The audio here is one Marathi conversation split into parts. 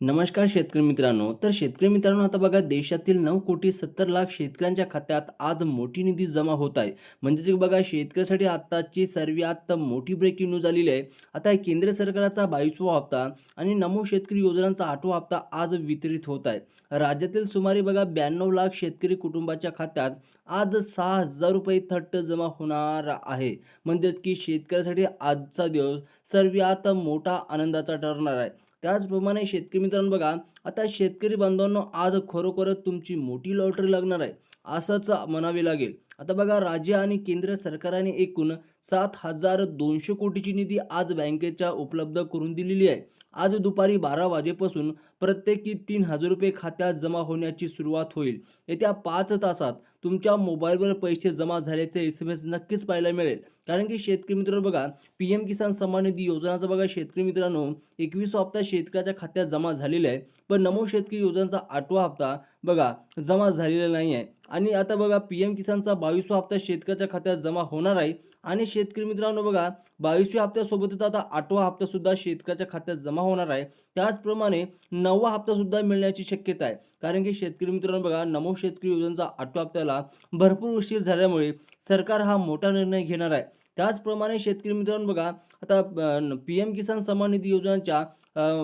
नमस्कार शेतकरी मित्रांनो. तर शेतकरी मित्रांनो आता बघा देशातील नऊ कोटी सत्तर लाख शेतकऱ्यांच्या खात्यात आज मोठी निधी जमा होत आहे. म्हणजेच बघा शेतकऱ्यासाठी आत्ताची सर्वात मोठी ब्रेकिंग न्यूज आलेली आहे. आता हे केंद्र सरकारचा बावीसवा हप्ता आणि नमो शेतकरी योजनांचा आठवा हप्ता आज वितरित होत आहे. राज्यातील सुमारे बघा ब्याण्णव लाख शेतकरी कुटुंबाच्या खात्यात आज सहा हजार रुपये थट्ट जमा होणार आहे. म्हणजेच की शेतकऱ्यासाठी आजचा दिवस सर्वात मोठा आनंदाचा ठरणार आहे. त्याचप्रमाणे शेतकरी मित्रांनो बघा आता शेतकरी बांधवांनो आज खरोखरच तुमची मोठी लॉटरी लागणार आहे असंच म्हणावे लागेल. आता बघा राज्य आणि केंद्र सरकारने एकूण सात हजार दोनशे कोटीची निधी आज बँकेच्या उपलब्ध करून दिलेली आहे. आज दुपारी बारा वाजेपासून प्रत्येकी तीन हजार रुपये खात्यात जमा होण्याची सुरुवात होईल. येत्या पाच तासात तुमच्या मोबाईलवर पैसे जमा झाल्याचे एस एम एस नक्कीच पाहायला मिळेल. कारण की शेतकरी मित्रांनो बघा पी एम किसान सन्मान निधी योजनाचा बघा शेतकरी मित्रांनो एकवीस हप्ता शेतकऱ्याच्या खात्यात जमा झालेला आहे. पण नमो शेतकरी योजनेचा आठवा हप्ता बघा जमा झालेला नाही आहे आणि आता बघा पी एम किसानचा बावीसवा हप्ता शेतकऱ्याच्या खात्यात जमा होणार आहे. आणि शेतकरी मित्रांनो बघा बावीसव्या हप्त्यासोबतच आता आठवा हप्ता सुद्धा शेतकऱ्याच्या खात्यात जमा होणार आहे. त्याचप्रमाणे नववा हप्ता सुद्धा मिळण्याची शक्यता आहे. कारण की शेतकरी मित्रांनो बघा नमो शेतकरी योजनेचा आठवा हप्त्याला भरपूर उशीर झाल्यामुळे सरकार हा मोठा निर्णय घेणार आहे. त्याचप्रमाणे शेतकरी मित्रांनो बघा आता पी एम किसान सन्मान निधी योजनांच्या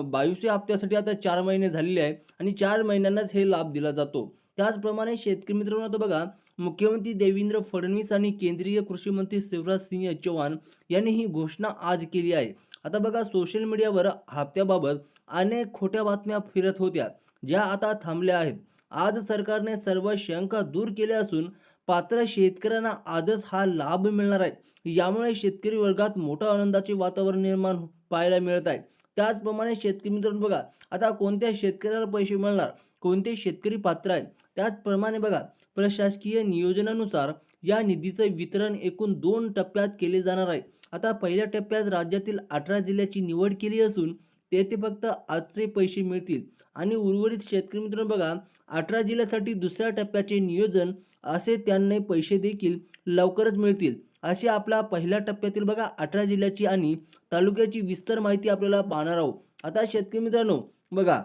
बावीसव्या हप्त्यासाठी आता चार महिने झालेले आहे आणि चार महिन्यांनाच हे लाभ दिला जातो. त्याचप्रमाणे शेतकरी मित्रांनो आता बघा मुख्यमंत्री देवेंद्र फडणवीस आणि केंद्रीय कृषी मंत्री शिवराज सिंह चौहान यांनी ही घोषणा आज केली आहे. आता बघा सोशल मीडियावर हप्त्याबाबत अनेक खोट्या बातम्या फिरत होत्या ज्या आता थांबल्या आहेत. आज सरकारने सर्व शंका दूर केल्या असून पात्र शेतकऱ्यांना आजच हा लाभ मिळणार आहे. यामुळे शेतकरी वर्गात मोठं आनंदाचे वातावरण निर्माण पाहायला मिळत आहे. त्याचप्रमाणे शेतकरी मित्रांनो बघा आता कोणत्या शेतकऱ्याला पैसे मिळणार कोणते शेतकरी पात्र आहेत त्याचप्रमाणे बघा प्रशासकीय नियोजनानुसार या निधीचं वितरण एकूण दोन टप्प्यात केले जाणार आहे. आता पहिल्या टप्प्यात राज्यातील अठरा जिल्ह्याची निवड केली असून तेथे फक्त आजचे पैसे मिळतील. आणि उर्वरित शेतकरी मित्रांनो बघा अठरा जिल्ह्यासाठी दुसऱ्या टप्प्याचे नियोजन असे त्यांना पैसे देखील लवकरच मिळतील. अशी आपला पहिल्या टप्प्यातील बघा अठरा जिल्ह्याची आणि तालुक्याची विस्तार माहिती आपल्याला पाहणार आहोत. आता शेतकरी मित्रांनो बघा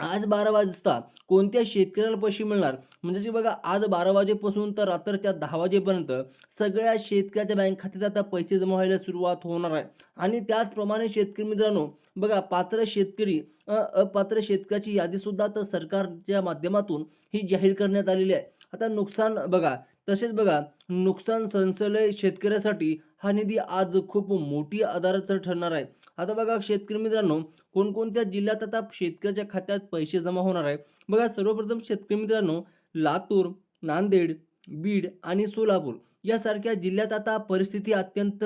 आज बारा वाजता कोणत्या शेतकऱ्याला पैसे मिळणार? म्हणजे की बघा आज बारा वाजेपासून तर रात्रीच्या दहा वाजेपर्यंत सगळ्या शेतकऱ्याच्या बँक खात्यात आता पैसे जमा व्हायला सुरुवात होणार आहे. आणि त्याचप्रमाणे शेतकरी मित्रांनो बघा पात्र शेतकरी अपात्र शेतकऱ्याची यादीसुद्धा तर सरकारच्या माध्यमातून ही जाहीर करण्यात आलेली आहे. आता नुकसान बघा तसेच बघा नुकसान संचलय शेतकऱ्यासाठी हा निधी आज खूप मोठी आधाराचं ठरणार आहे. आता बघा शेतकरी मित्रांनो कोणकोणत्या जिल्ह्यात आता शेतकऱ्याच्या खात्यात पैसे जमा होणार आहे? बघा सर्वप्रथम शेतकरी मित्रांनो लातूर नांदेड बीड आणि सोलापूर यासारख्या जिल्ह्यात आता परिस्थिती अत्यंत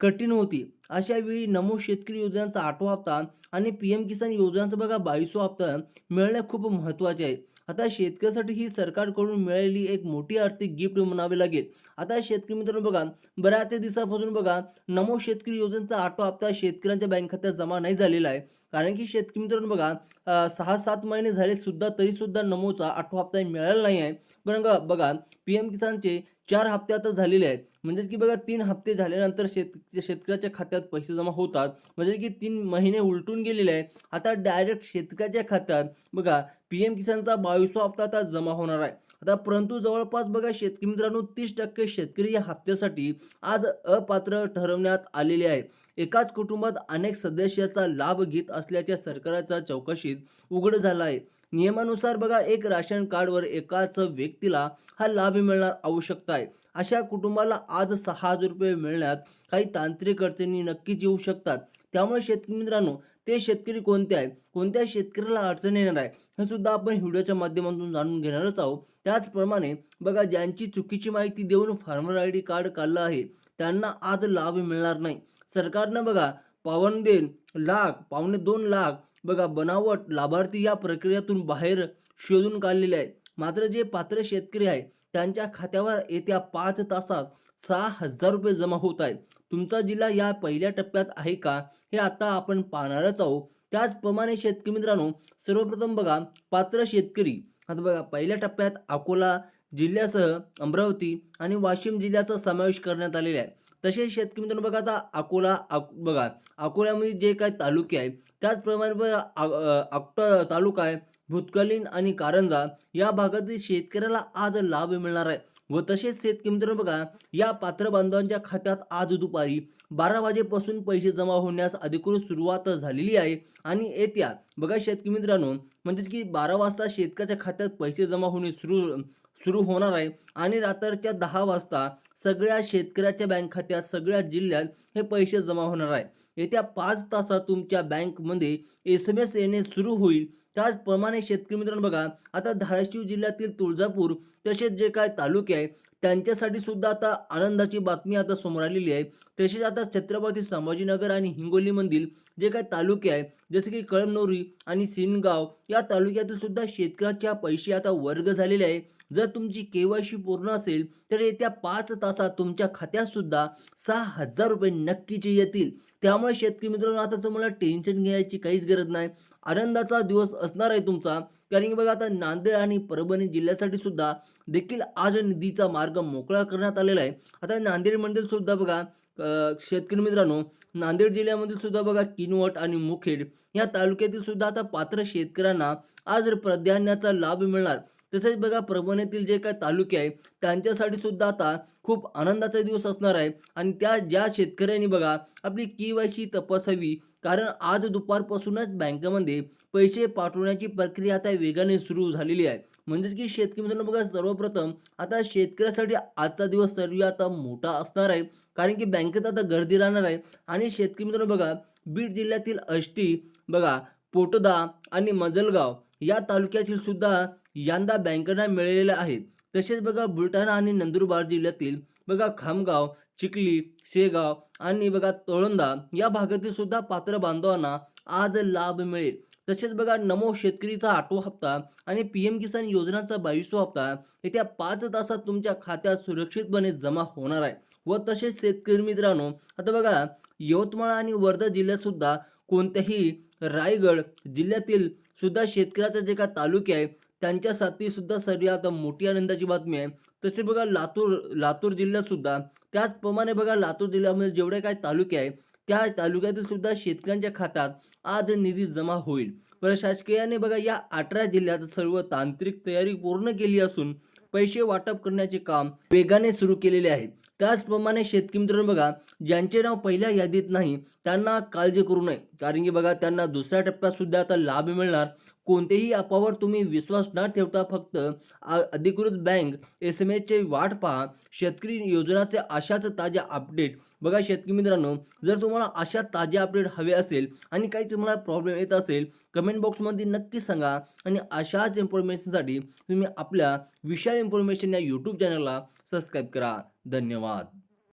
कठीण होती. अशा वेळी नमो शेतकरी योजनांचा आठवा हप्ता आणि पी एम किसान योजनांचा बघा बावीसवा हप्ता मिळणे खूप महत्त्वाचे आहे. आता शेतकऱ्यासाठी ही सरकारकडून मिळालेली एक मोठी आर्थिक गिफ्ट म्हणावी लागेल. आता शेतकरी मित्रांनो बघा बऱ्याच दिवसापासून बघा नमो शेतकरी योजनेचा आठवा हप्ता शेतकऱ्यांच्या बँक खात्यात जमा नाही झालेला आहे. कारण की शेतकरी मित्रांनो बघा सहा सात महिने झाले सुद्धा तरी सुद्धा नमोचा आठवा हप्ता मिळाला नाही आहे. पण बघा- बघा पी एम किसानचे चार हप्ते आता झालेले आहेत. म्हणजेच की बघा तीन हप्ते झाल्यानंतर शेत शेतकऱ्याच्या खात्यात पैसे जमा होतात म्हणजे की तीन महिने उलटून गेलेले आहे आता डायरेक्ट शेतकऱ्याच्या खात्यात बघा पी एम किसानचा बावीसवा हप्ता आता जमा होणार आहे. आता परंतु जवळपास बघा शेतकरी मित्रांनो तीस टक्के शेतकरी या हप्त्यासाठी आज अपात्र ठरवण्यात आलेले आहे. एकाच कुटुंबात अनेक सदस्याचा लाभ घेत असल्याच्या सरकारच्या चौकशीत उघड झाला आहे. नियमानुसार बघा एक राशन कार्डवर एकाच व्यक्तीला हा लाभ मिळणार आवश्यकता आहे. अशा कुटुंबाला आज सहा हजार रुपये मिळण्यात काही तांत्रिक अडचणी नक्कीच येऊ शकतात. त्यामुळे शेतकरी मित्रांनो ते शेतकरी कोणते आहेत? कोणत्या शेतकऱ्याला अडचण येणार आहे? हे सुद्धा आपण व्हिडिओच्या माध्यमातून जाणून घेणारच आहोत. त्याचप्रमाणे बघा ज्यांची चुकीची माहिती देऊन फार्मर आय डी कार्ड काढलं आहे त्यांना आज लाभ मिळणार नाही. सरकारनं बघा पावणे लाख पावणे दोन लाख बघा बनावट लाभार्थी या प्रक्रियेतून बाहेर शोधून काढलेले आहेत. मात्र जे पात्र शेतकरी आहे त्यांच्या खात्यावर येत्या पाच तासात सहा हजार रुपये जमा होत आहेत. तुमचा जिल्हा या पहिल्या टप्प्यात आहे का? हे आता आपण पाहणारच आहोत. त्याचप्रमाणे शेतकरी मित्रांनो सर्वप्रथम बघा पात्र शेतकरी. आता बघा पहिल्या टप्प्यात अकोला जिल्ह्यासह अमरावती आणि वाशिम जिल्ह्याचा समावेश करण्यात आलेला आहे. तसेच शेतकरी मित्रांनो बघा आता अकोला अक बघा अकोल्यामध्ये जे काही तालुके आहेत त्याचप्रमाणे बघा आ- तालुका आहे भूतकालीन आणि कारंजा या भागातील शेतकऱ्याला आज लाभ मिळणार आहे. व तसेच शेतकरी मित्रांनो बघा या पात्र बांधवांच्या खात्यात आज दुपारी बारा वाजेपासून पैसे जमा होण्यास अधिकृत सुरुवात झालेली आहे. आणि येत्या बघा शेतकरी मित्रांनो म्हणजेच की बारा वाजता शेतकऱ्याच्या खात्यात पैसे जमा होणे सुरू सुरू होणार आहे. आणि रात्रीच्या दहा वाजता सगळ्या शेतकऱ्याच्या बँक खात्यात सगळ्या जिल्ह्यात हे पैसे जमा होणार आहे. येत्या पाच तासात तुमच्या बँकमध्ये एस एम एस येणे सुरू होईल. त्याचप्रमाणे शेतकरी मित्रांनो बघा आता धाराशिव जिल्ह्यातील तुळजापूर तसेच जे काय तालुके आहे त्यांच्यासाठी सुद्धा आता आनंदाची बातमी आता समोर आलेली आहे. तसेच आता छत्रपती संभाजीनगर आणि हिंगोलीमधील जे काही तालुके आहे जसे की कळमनोरी आणि सिनगाव या तालुक्यातील सुद्धा शेतकऱ्याच्या पैसे आता वर्ग झालेले आहे. जर तुमची केवायसी पूर्ण असेल तर येत्या पाच तासात तुमच्या खात्यात सुद्धा सहा हजार रुपये नक्कीचे येतील. त्यामुळे शेतकरी मित्रांनो आता तुम्हाला टेन्शन घ्यायची काहीच गरज नाही. आनंदाचा दिवस असणार आहे तुमचा. कारण की बघा आता नांदेड आणि परभणी जिल्ह्यासाठी सुद्धा देखील आज निधीचा मार्ग मोकळा करण्यात आलेला आहे. आता नांदेडमधील सुद्धा बघा शेतकरी मित्रांनो नांदेड जिल्ह्यामधील सुद्धा बघा किनवट आणि मुखेड या तालुक्यातील सुद्धा आता पात्र शेतकऱ्यांना आज प्राधान्याचा लाभ मिळणार. तसेच बघा परभणीतील जे काही तालुके आहे त्यांच्यासाठी सुद्धा आता खूप आनंदाचा दिवस असणार आहे. आणि त्या ज्या शेतकऱ्यांनी बघा आपली के वाय सी तपासावी कारण आज दुपारपासूनच बँकेमध्ये पैसे पाठवण्याची प्रक्रिया आता वेगाने सुरू झालेली आहे. म्हणजेच की शेतकरी मित्रांनो बघा सर्वप्रथम आता शेतकऱ्यासाठी आजचा दिवस सर्व आता मोठा असणार आहे. कारण की बँकेत आता गर्दी राहणार आहे. आणि शेतकरी मित्रांनो बघा बीड जिल्ह्यातील अष्टी बघा पोटदा आणि मजलगाव या तालुक्यातील सुद्धा यंदा बँकांना मिळालेल्या आहेत. तसेच बघा बुलढाणा आणि नंदुरबार जिल्ह्यातील बघा खामगाव चिखली शेगाव आणि बघा तोळंदा या भागातील सुद्धा पात्र बांधवांना आज लाभ मिळेल. तसेच बघा नमो शेतकरीचा आठवा हप्ता आणि पी एम किसान योजनाचा बावीसवा हप्ता येत्या पाच तासात तुमच्या खात्यात सुरक्षितपणे जमा होणार आहे. व तसेच शेतकरी मित्रांनो आता बघा यवतमाळ आणि वर्धा जिल्ह्यातसुद्धा कोणत्याही रायगड जिल्ह्यातील सुद्धा शेतकऱ्याचा जे काय तालुके आहे त्यांच्यासाठी सुद्धा सर्वात मोठी आनंदाची बातमी आहे. तसेच बघा लातूर लातूर जिल्ह्यात सुद्धा त्याचप्रमाणे बघा लातूर जिल्ह्यामध्ये जेवढे काय तालुके आहे त्या तालुक्यातील सुद्धा शेतकऱ्यांच्या खात्यात आज निधी जमा होईल. प्रशासकीयाने बघा या अठरा जिल्ह्यात सर्व तांत्रिक तयारी पूर्ण केली असून पैसे वाटप करण्याचे काम वेगाने सुरू केलेले आहे त्याचप्रमाणे शेतकरी मित्रांनो बघा ज्यांचे नाव पहिल्या यादीत नाही त्यांना काळजी करू नये. कारण की बघा त्यांना दुसऱ्या टप्प्यात सुद्धा आता लाभ मिळणार. कोणतेही अपावर तुम्ही विश्वास न ठेवता फक्त अधिकृत बँक एस एम एसचे वाट पहा. शेतकरी योजनाचे अशाच ताज्या अपडेट. बघा शेतकरी मित्रांनो जर तुम्हाला अशा ताज्या अपडेट हवे असेल आणि काही तुम्हाला प्रॉब्लेम येत असेल कमेंट बॉक्समध्ये नक्की सांगा. आणि अशाच इन्फॉर्मेशनसाठी तुम्ही आपल्या विशाल इन्फॉर्मेशन या यूट्यूब चॅनलला सबस्क्राईब करा. धन्यवाद.